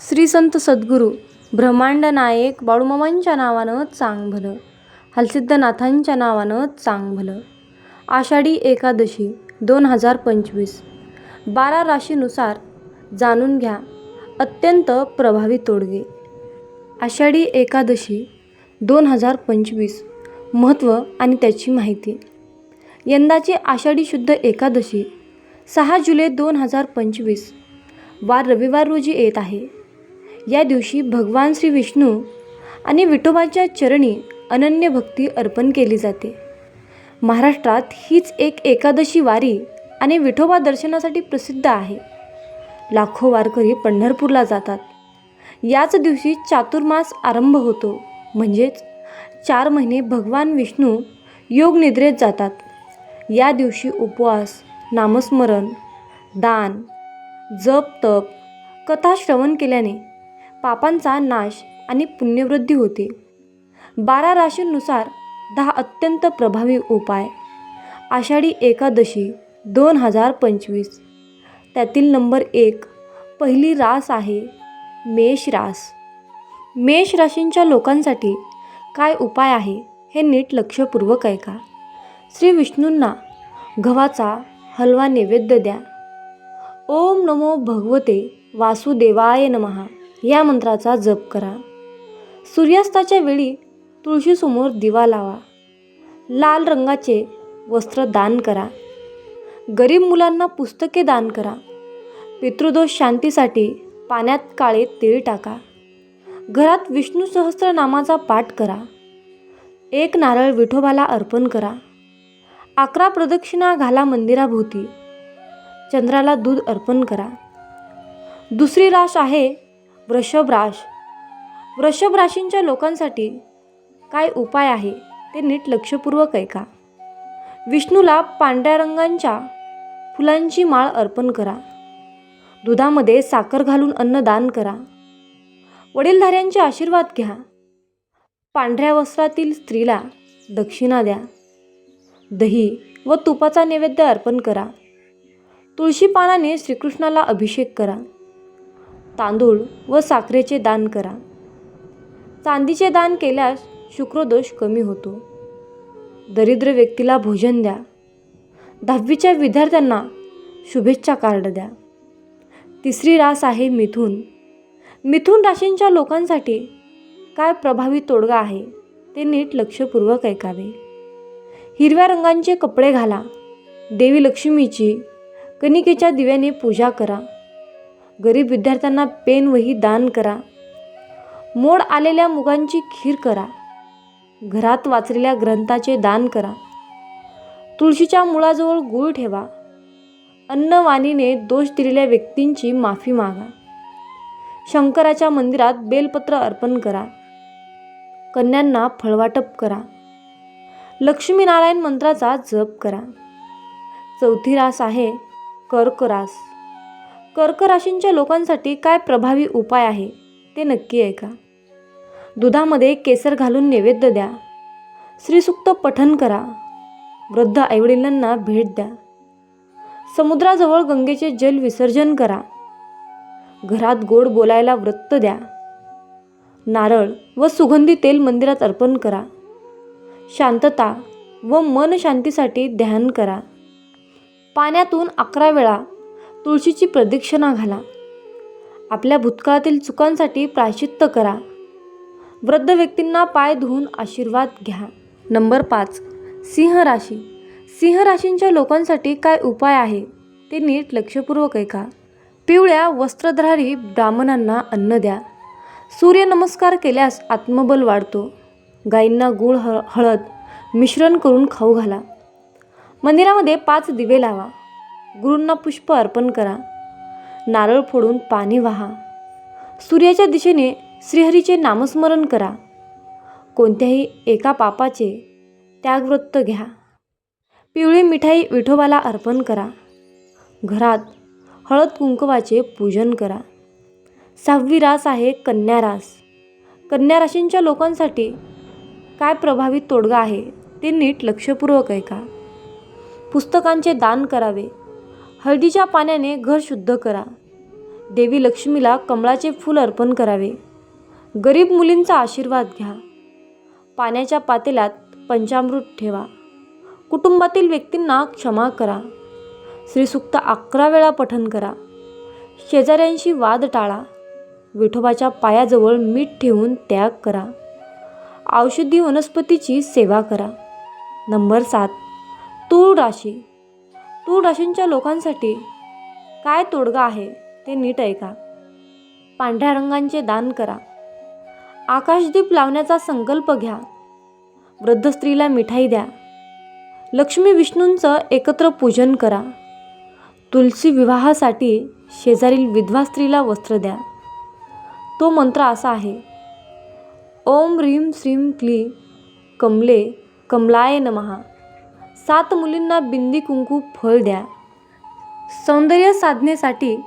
श्री संत सद्गुरू ब्रह्मांड नायक बाळूमामांच्या नावानं चांग भलं हलसिद्धनाथांच्या नावानं चांग भलं आषाढी एकादशी दोन हजार पंचवीस. बारा राशीनुसार जाणून घ्या अत्यंत प्रभावी तोडगे. आषाढी एकादशी दोन हजार पंचवीस महत्त्व आणि त्याची माहिती. यंदाची आषाढी शुद्ध एकादशी सहा जुलै दोन हजार पंचवीस वार रविवार रोजी येत आहे. या दिवशी भगवान श्री विष्णू आणि विठोबाच्या चरणी अनन्य भक्ती अर्पण केली जाते. महाराष्ट्रात हीच एक एकादशी वारी आणि विठोबा दर्शनासाठी प्रसिद्ध आहे. लाखो वारकरी पंढरपूरला जातात. याच दिवशी चातुर्मास आरंभ होतो. म्हणजेच चार महिने भगवान विष्णू योग निद्रेत जातात. या दिवशी उपवास नामस्मरण दान जप तप कथा श्रवण केल्याने पापांचा नाश आणि पुण्यवृद्धी होते. बारा राशींनुसार दहा अत्यंत प्रभावी उपाय. आषाढी एकादशी दोन हजार पंचवीस. त्यातील नंबर एक पहिली रास आहे मेष रास. मेष राशींच्या लोकांसाठी काय उपाय आहे हे नीट लक्षपूर्वक ऐका. श्री विष्णूंना गव्हाचा हलवा नैवेद्य द्या. ओम नमो भगवते वासुदेवाय नमहा या मंत्राचा जप करा. सूर्यास्ताच्या वेळी तुळशीसमोर दिवा लावा. लाल रंगाचे वस्त्र दान करा. गरीब मुलांना पुस्तके दान करा. पितृदोष शांतीसाठी पाण्यात काळे तीळ टाका. घरात विष्णू सहस्त्रनामाचा पाठ करा. एक नारळ विठोबाला अर्पण करा. अकरा प्रदक्षिणा घाला मंदिराभोवती. चंद्राला दूध अर्पण करा. दुसरी राश आहे वृषभ राश वृषभ राशींच्या लोकांसाठी काय उपाय आहे ते नीट लक्षपूर्वक ऐका. विष्णूला पांढऱ्या रंगांच्या फुलांची माळ अर्पण करा. दुधामध्ये साखर घालून अन्नदान करा. वडीलधाऱ्यांचे आशीर्वाद घ्या. पांढऱ्या वस्त्रातील स्त्रीला दक्षिणा द्या. दही व तुपाचा नैवेद्य अर्पण करा. तुळशी पानाने श्रीकृष्णाला अभिषेक करा. तांदूळ व साखरेचे दान करा. चांदीचे दान केल्यास शुक्रदोष कमी होतो. दरिद्र व्यक्तीला भोजन द्या. दहावीच्या विद्यार्थ्यांना शुभेच्छा कार्ड द्या. तिसरी रास आहे मिथून. मिथून राशींच्या लोकांसाठी काय प्रभावी तोडगा आहे ते नीट लक्षपूर्वक ऐकावे. हिरव्या रंगांचे कपडे घाला. देवी लक्ष्मीची कणिकेच्या दिव्याने पूजा करा. गरीब विद्यार्थ्यांना पेन वही दान करा. मोड आलेल्या मुगांची खीर करा. घरात वाचलेल्या ग्रंथाचे दान करा. तुळशीच्या मुळाजवळ गूळ ठेवा. अन्नवाणीने दोष दिलेल्या व्यक्तींची माफी मागा. शंकराच्या मंदिरात बेलपत्र अर्पण करा. कन्यांना फळवाटप करा. लक्ष्मीनारायण मंत्राचा जप करा. चौथी रास आहे कर्क रास कर्क राशींच्या लोकांसाठी काय प्रभावी उपाय आहे ते नक्की ऐका. दुधामध्ये केसर घालून नैवेद्य द्या. श्रीसुक्त पठन करा. वृद्ध आईवडिलांना भेट द्या. समुद्राजवळ गंगेचे जल विसर्जन करा. घरात गोड बोलायला व्रत द्या. नारळ व सुगंधी तेल मंदिरात अर्पण करा. शांतता व मन शांतीसाठी ध्यान करा. पाण्यातून अकरा वेळा तुळशीची प्रदक्षिणा घाला. आपल्या भूतकाळातील चुकांसाठी प्रायश्चित्त करा. वृद्ध व्यक्तींना पाय धुवून आशीर्वाद घ्या. नंबर पाच. सिंह राशी. सिंह राशींच्या लोकांसाठी काय उपाय आहे ते नीट लक्षपूर्वक ऐका. पिवळ्या वस्त्रधारी ब्राह्मणांना अन्न द्या. सूर्यनमस्कार केल्यास आत्मबल वाढतो. गायींना गूळ ह हळद मिश्रण करून खाऊ घाला. मंदिरामध्ये पाच दिवे लावा. गुरूंना पुष्प अर्पण करा. नारळ फोडून पाणी वाहा. सूर्याच्या दिशेने श्रीहरीचे नामस्मरण करा. कोणत्याही एका पापाचे त्यागव्रत घ्या. पिवळी मिठाई विठोबाला अर्पण करा. घरात हळद कुंकवाचे पूजन करा. सहावी रास आहे कन्या रास. कन्या राशींच्या लोकांसाठी काय प्रभावी तोडगा आहे ते नीट लक्षपूर्वक ऐका. पुस्तकांचे दान करावे. हळदीच्या पाण्याने घर शुद्ध करा. देवी लक्ष्मीला कमळाचे फूल अर्पण करावे. गरीब मुलींचा आशीर्वाद घ्या. पाण्याच्या पातेल्यात पंचामृत ठेवा. कुटुंबातील व्यक्तींना क्षमा करा. श्रीसुक्त अकरा वेळा पठन करा. शेजाऱ्यांशी वाद टाळा. विठोबाच्या पायाजवळ मीठ ठेवून त्याग करा. औषधी वनस्पतीची सेवा करा. नंबर सात तूळ राशी टू राशींच्या लोकांसाठी काय तोडगा आहे ते नीट ऐका. पांढऱ्या रंगांचे दान करा. आकाशदीप लावण्याचा संकल्प घ्या. वृद्ध स्त्रीला मिठाई द्या. लक्ष्मी विष्णूंचं एकत्र पूजन करा. तुलसी विवाहासाठी शेजारील विधवा स्त्रीला वस्त्र द्या. तो मंत्र असा आहे. ओम ह्रीम श्रीम क्ली कमले कमलाय नमहा सात मुलींना बिंदी कुंकू फळ द्या. सौंदर्य साधनेसाठी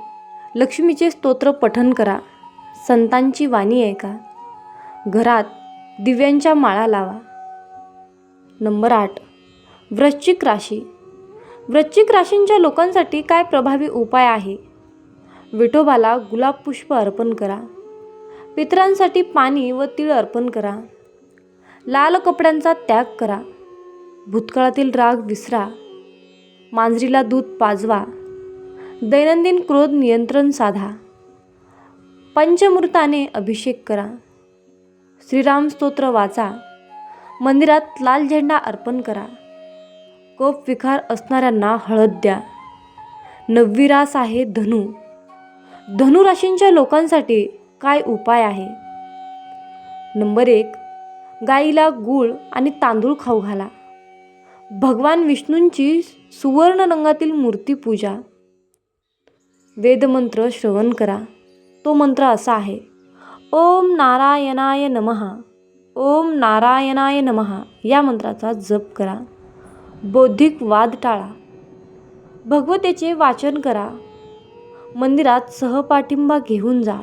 लक्ष्मीचे स्तोत्र पठन करा. संतांची वाणी ऐका. घरात दिव्यांच्या माळा लावा. नंबर आठ. वृश्चिक राशी. वृश्चिक राशींच्या लोकांसाठी काय प्रभावी उपाय आहे? विठोबाला गुलाब पुष्प अर्पण करा. पितरांसाठी पाणी व तीळ अर्पण करा. लाल कपड्यांचा त्याग करा. भूतकाळातील राग विसरा मांजरीला दूध पाजवा दैनंदिन क्रोध नियंत्रण साधा पंचमृताने अभिषेक करा श्रीराम स्तोत्र वाचा मंदिरात लाल झेंडा अर्पण करा कोप विकार असणाऱ्यांना हळद द्या नववी रास आहे धनु धनु राशींच्या लोकांसाठी काय उपाय आहे? नंबर एक गाईला गूळ आणि तांदूळ खाऊ घाला. भगवान विष्णूंची सुवर्ण रंगातील मूर्ती पूजा. वेदमंत्र श्रवण करा. तो मंत्र असा आहे. ओम नारायणाय नमहा ओम नारायणाय नमहा या मंत्राचा जप करा. बौद्धिक वाद टाळा. भगवतेचे वाचन करा. मंदिरात सहपाठिंबा घेऊन जा.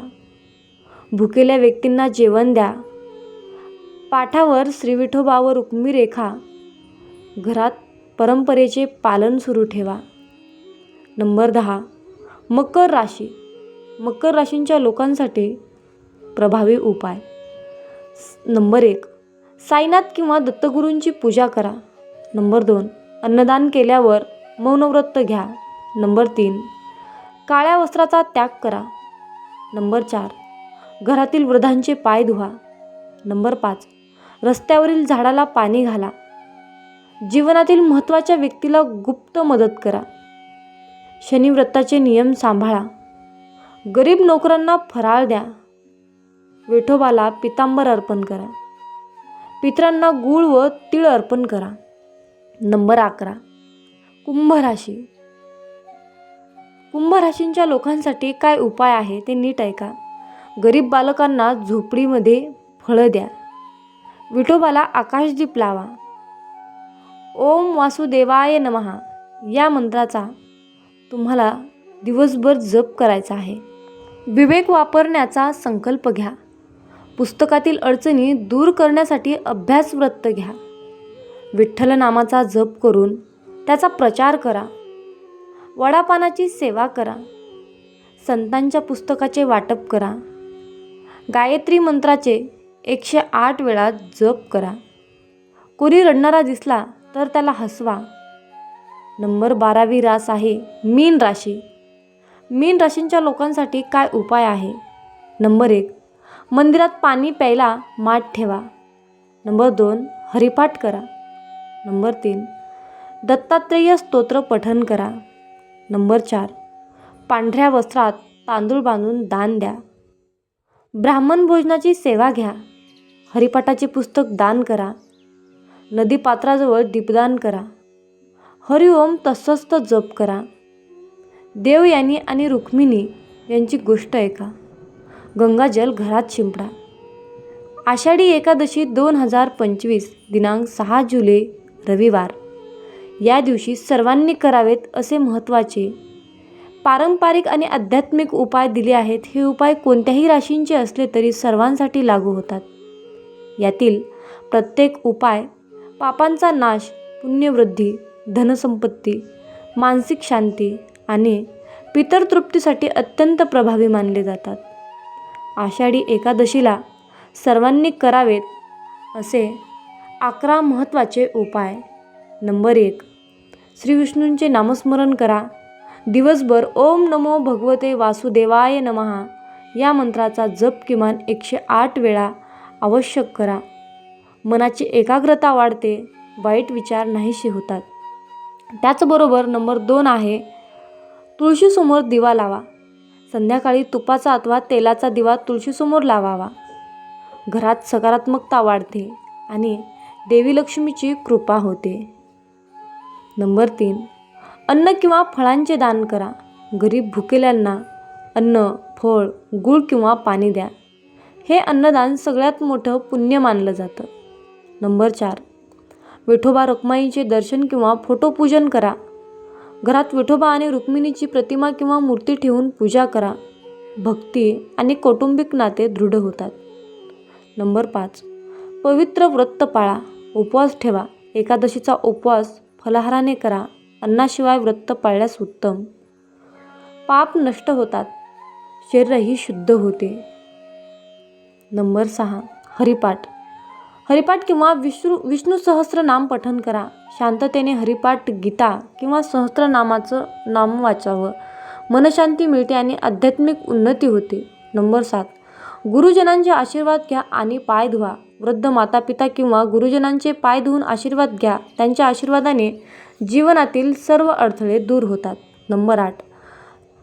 भुकेल्या व्यक्तींना जेवण द्या. पाठावर श्रीविठोबा व रुक्मी रेखा घरात परंपरेचे पालन सुरू ठेवा. नंबर दहा मकर राशी. मकर राशींच्या लोकांसाठी प्रभावी उपाय. नंबर एक साईनाथ किंवा दत्तगुरूंची पूजा करा. नंबर दोन अन्नदान केल्यावर मौनव्रत घ्या. नंबर तीन काळ्या वस्त्राचा त्याग करा. नंबर चार घरातील वृद्धांचे पाय धुवा. नंबर पाच रस्त्यावरील झाडाला पाणी घाला. जीवनातील महत्त्वाच्या व्यक्तीला गुप्त मदत करा. शनिव्रताचे नियम सांभाळा. गरीब नोकरांना फराळ द्या. विठोबाला पितांबर अर्पण करा. पितरांना गूळ व तीळ अर्पण करा. नंबर अकरा. कुंभ राशी. कुंभ राशींच्या लोकांसाठी काय उपाय आहे ते नीट ऐका. गरीब बालकांना झोपडीमध्ये फळं द्या. विठोबाला आकाशदीप लावा. ओम वासुदेवाय नमहा या मंत्राचा तुम्हाला दिवसभर जप करायचा आहे. विवेक वापरण्याचा संकल्प घ्या. पुस्तकातील अडचणी दूर करण्यासाठी अभ्यासवृत्त घ्या. विठ्ठल नामाचा जप करून त्याचा प्रचार करा. वडापानाची सेवा करा. संतांच्या पुस्तकाचे वाटप करा. गायत्री मंत्राचे एकशे आठ वेळा जप करा. कोणी रडणारा दिसला तर त्याला हसवा. नंबर बारावी रास आहे मीन राशी. मीन राशींच्या लोकांसाठी काय उपाय आहे? नंबर एक मंदिरात पाणी प्यायला माठ ठेवा. नंबर दोन हरिपाठ करा. नंबर तीन दत्तात्रेय स्तोत्र पठन करा. नंबर चार पांढऱ्या वस्त्रात तांदूळ बांधून दान द्या. ब्राह्मण भोजनाची सेवा घ्या. हरिपाठाचे पुस्तक दान करा. नदीपात्राजवळ दीपदान करा. हरिओम तसंच जप करा. देव यांनी आणि रुक्मिणी यांची गोष्ट ऐका. गंगाजल घरात शिंपडा. आषाढी एकादशी दोन हजार पंचवीस दिनांक सहा जुलै रविवार. या दिवशी सर्वांनी करावेत असे महत्त्वाचे पारंपरिक आणि आध्यात्मिक उपाय दिले आहेत हे उपाय कोणत्याही राशींचे असले तरी सर्वांसाठी लागू होतात. यातील प्रत्येक उपाय पापांचा नाश पुण्यवृद्धी धनसंपत्ती मानसिक शांती आणि पितर तृप्तीसाठी अत्यंत प्रभावी मानले जातात. आषाढी एकादशीला सर्वांनी करावेत असे अकरा महत्त्वाचे उपाय. नंबर एक श्रीविष्णूंचे नामस्मरण करा. दिवसभर ओम नमो भगवते वासुदेवाय नमहा या मंत्राचा जप किमान एकशे आठ वेळा आवश्यक करा. मनाची एकाग्रता वाढते वाईट विचार नाहीसे होतात. त्याचबरोबर नंबर दोन आहे तुळशीसमोर दिवा लावा. संध्याकाळी तुपाचा अथवा तेलाचा दिवा तुळशीसमोर लावावा. घरात सकारात्मकता वाढते आणि देवी लक्ष्मीची कृपा होते. नंबर तीन अन्न किंवा फळांचे दान करा. गरीब भुकेल्यांना अन्न फळ गूळ किंवा पाणी द्या. हे अन्नदान सगळ्यात मोठं पुण्य मानलं जातं. नंबर चार. विठोबा रखमाईचे दर्शन किंवा फोटोपूजन करा. घरात विठोबा आणि रुक्मिणीची प्रतिमा किंवा मूर्ती ठेवून पूजा करा. भक्ती आणि कौटुंबिक नाते दृढ होतात. नंबर पाच. पवित्र व्रत पाळा. उपवास ठेवा. एकादशीचा उपवास फलाहाराने करा. अन्नाशिवाय व्रत पाळल्यास उत्तम. पाप नष्ट होतात. शरीरही शुद्ध होते. नंबर सहा. हरिपाठ. हरिपाठ किंवा विष्णू विष्णू सहस्रनाम पठन करा. शांततेने हरिपाठ गीता किंवा सहस्रनामाचं नाम वाचावं. मनशांती मिळते आणि आध्यात्मिक उन्नती होते. नंबर सात. गुरुजनांचे आशीर्वाद घ्या आणि पाय धुवा. वृद्ध मातापिता किंवा गुरुजनांचे पाय धुवून आशीर्वाद घ्या. त्यांच्या आशीर्वादाने जीवनातील सर्व अडथळे दूर होतात. नंबर आठ.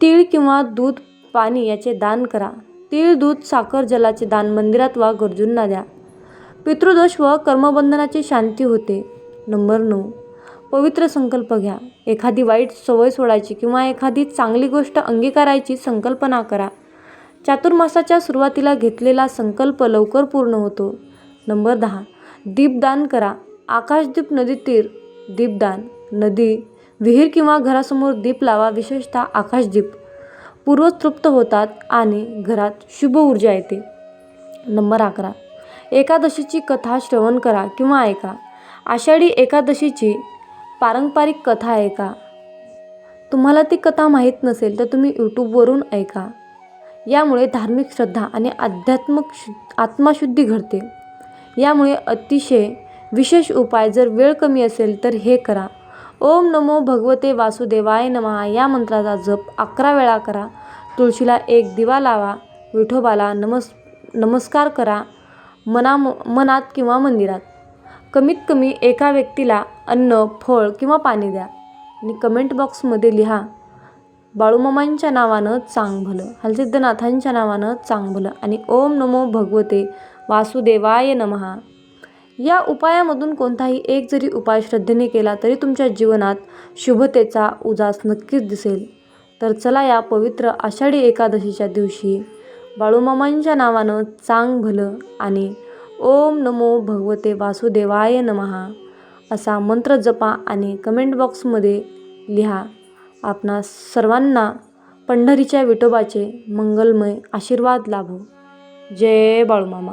तीळ किंवा दूध पाणी याचे दान करा. तीळ दूध साखर जलाचे दान मंदिरात वा गरजूंना द्या. पितृदोष व कर्मबंधनाची शांती होते. नंबर नऊ. पवित्र संकल्प घ्या. एखादी वाईट सवय सोडायची किंवा एखादी चांगली गोष्ट अंगीकारायची संकल्पना करा. चातुर्मासाच्या सुरुवातीला घेतलेला संकल्प लवकर पूर्ण होतो. नंबर दहा. दीपदान करा. आकाशदीप नदी तीर दीपदान. नदी विहीर किंवा घरासमोर दीप लावा विशेषतः आकाशदीप. पूर्व तृप्त होतात आणि घरात शुभ ऊर्जा येते. नंबर अकरा. एकादशीची कथा श्रवण करा किंवा ऐका. आषाढी एकादशीची पारंपरिक कथा ऐका. तुम्हाला ती कथा माहीत नसेल तर तुम्ही यूट्यूबवरून ऐका. यामुळे धार्मिक श्रद्धा आणि आध्यात्मिक शु आत्माशुद्धी घडते. यामुळे अतिशय विशेष उपाय जर वेळ कमी असेल तर हे करा. ओम नमो भगवते वासुदेवाय नमः. या मंत्राचा जप अकरा वेळा करा. तुळशीला एक दिवा लावा. विठोबाला नमस् नमस्कार करा. मना मनात किंवा मंदिरात. कमीत कमी एका व्यक्तीला अन्न फळ किंवा पाणी द्या. आणि कमेंट बॉक्समध्ये लिहा बाळूमामांच्या नावानं चांग भलं हलसिद्धनाथांच्या नावानं चांग भलं आणि ओम नमो भगवते वासुदेवाय नमहा या उपायामधून कोणताही एक जरी उपाय श्रद्धेने केला तरी तुमच्या जीवनात शुभतेचा उजास नक्कीच दिसेल. तर चला या पवित्र आषाढी एकादशीच्या दिवशी बाळूमामांच्या नावानं चांग भलं आणि ओम नमो भगवते वासुदेवाय नमहा असा मंत्र जपा आणि कमेंट बॉक्समध्ये लिहा. आपणा सर्वांना पंढरीच्या विठोबाचे मंगलमय आशीर्वाद लाभो. जय बाळूमामा.